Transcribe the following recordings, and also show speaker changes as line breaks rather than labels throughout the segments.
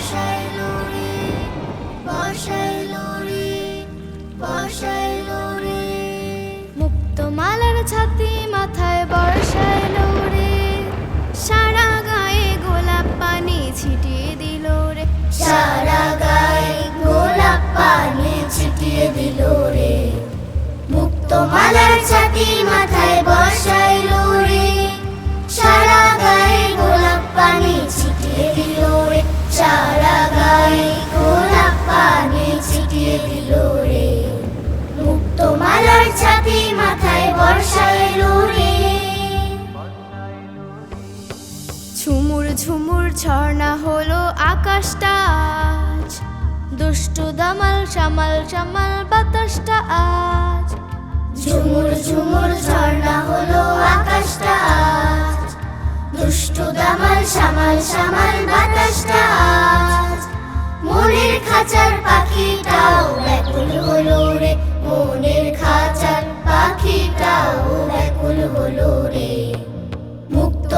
বসাইলো রে বসাইলো রে রে মুক্ত মালার ছাতি মাথায় বর্ষাইলো রে সারা গায়ে গোলাপ পানি ছিটিয়ে দিল রে। সারা গায়ে গোলাপ পানি ছিটিয়ে দিল রে। মুক্ত মালার ছাতি মাথায় বসাইলো রে সারা গায়ে গোলাপ পানি ছিটিয়ে দিল রে। সারা ঝুমুর ঝুমুর ঝর্ণা হলো আকাশটা আজ। দুষ্টু দামাল সামাল সামাল বাতাসটা আজ। ঝুমুর ঝুমুর ঝর্ণা হলো আকাশটা আজ। দুষ্টু দামাল সামাল সামাল বাতাসটা আজ। মনের খাঁচার পাখিটাও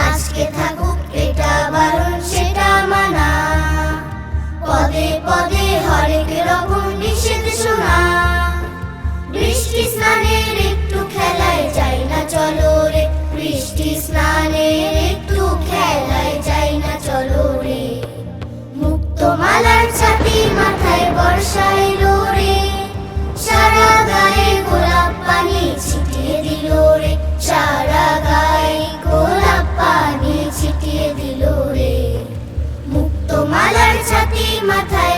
আজকে থাকুক মাথায় বর্ষা